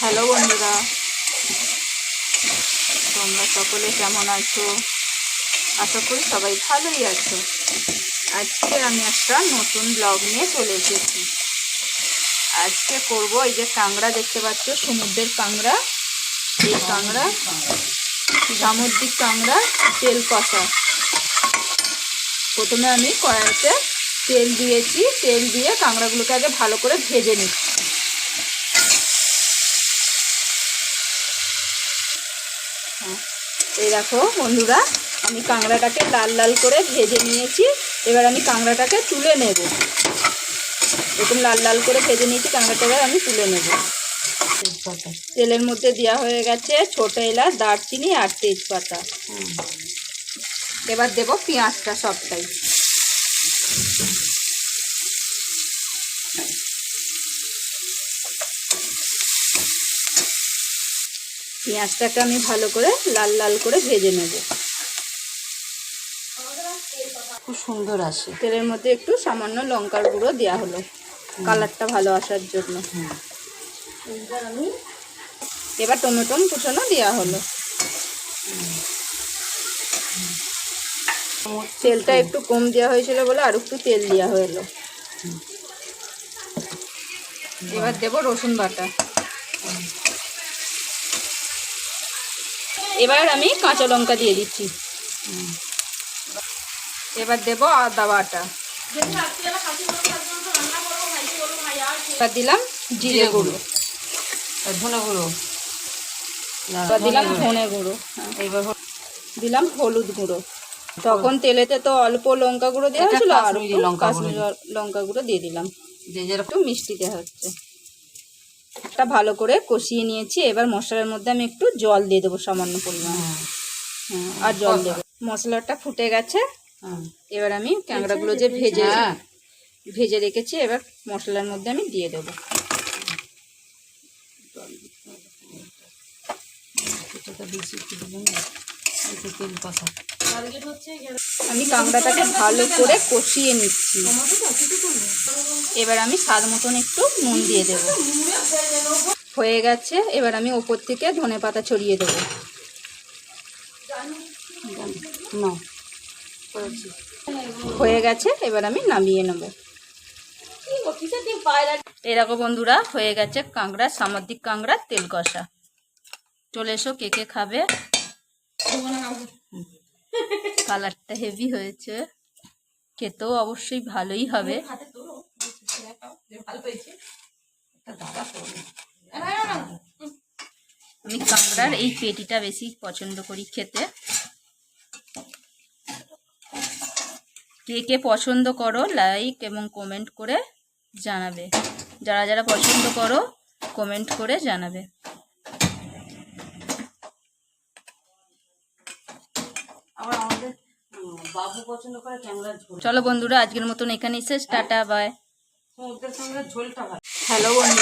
Hello বন্ধুরা। তোমরা সকলে কেমন আছো? আশা করি সবাই ভালোই আছো। আজকে আমি একটা নতুন ব্লগ নিয়ে চলে এসেছি। আজকে করব এই যে কাংড়া দেখতে পাচ্ছ? সমুদ্রের কাংড়া এই কাংড়া সামুদ্রিক কাংড়া তেল কষা। প্রথমে আমি কড়াইতে তেল দিয়েছি। তেল দিয়ে কাঁকড়াগুলোকে আগে ভালো করে ভেজে নিচ্ছি। এই দেখো বন্ধুরা আমি কাঁকড়াটাকে লাল লাল করে ভেজে নিয়েছি। এবার আমি কাঁকড়াটাকে তুলে নেব। এরকম লাল লাল করে ভেজে নিয়েছি কাঁকড়াটাকে আমি তুলে নেব। তেলের মধ্যে দেওয়া হয়ে গেছে ছোট এলাচ দারচিনি আর তেজপাতা। এবার দেব পেঁয়াজটা সবটাই। পেঁয়াজটাকে আমি ভালো করে লাল লাল করে ভেজে নেব। খুব সুন্দর আসে। তেলের মধ্যে একটু সামান্য লঙ্কার গুঁড়ো দেওয়া হলো। কালারটা ভালো আসার জন্য। এবার আমি এবার টমেটো কুচানো দেওয়া হলো। তেলটা একটু কম দেওয়া হয়েছিল বলে আর একটু তেল দেওয়া হলো। এবার দেব রসুন বাটা। এবার আমি কাঁচা লঙ্কা দিয়ে দিচ্ছি। এবার দেব আদা বাটা। এবার দিলাম জিরে গুঁড়ো। ধনে গুঁড়ো। এবার দিলাম ধনে গুঁড়ো। হ্যাঁ, এইবার হল- দিলাম হলুদ গুঁড়ো। তখন তেলেতে তো অল্প লঙ্কা গুঁড়ো দেওয়া হয়েছিল আর লঙ্কা গুঁড়ো। লঙ্কা গুঁড়ো দিয়ে দিলাম। যে যেরকম মিষ্টি দেওয়া হচ্ছে। একটা ভালো করে কষিয়ে নিয়েছি। এবার মশলার মধ্যে আমি একটু জল দিয়ে দেবো সামান্য পরিমাণ। হ্যাঁ, হ্যাঁ, আর জল দেবো। মশলাটা ফুটে গেছে। হ্যাঁ। এবার আমি ক্যাংড়াগুলো যে ভেজে হ্যাঁ, ভেজে রেখেছি এবার মশলার মধ্যে আমি দিয়ে দেবো। বেশি তেল কষা আমি কাঁকড়াটাকে ভালো করে কষিয়ে নিচ্ছি। এবার আমি স্বাদ মতন একটু নুন দিয়ে দেব। হয়ে গেছে এবার আমি ওপর থেকে ধনে পাতা ছড়িয়ে দেবো। না। হয়ে গেছে এবার আমি নামিয়ে নেব। এরকম বন্ধুরা হয়ে গেছে কাঁকড়া সামুদ্রিক কাঁকড়া তেল কষা। চলে এসো কে কে খাবে। কালারটা হেভি হয়েছে। খেতেও অবশ্যই ভালোই হবে। আমি কাঁকড়ার এই পেটিটা বেশি পছন্দ করি খেতে। কে কে পছন্দ করো লাইক এবং কমেন্ট করে জানাবে। যারা যারা পছন্দ করো কমেন্ট করে জানাবে। বাবু পছন্দ করে ক্যাংরার ঝোল। চলো বন্ধুরা আজকের মতন এখানে শেষ। টাটা বাই ঝোলটা ভালো। হ্যালো বন্ধু।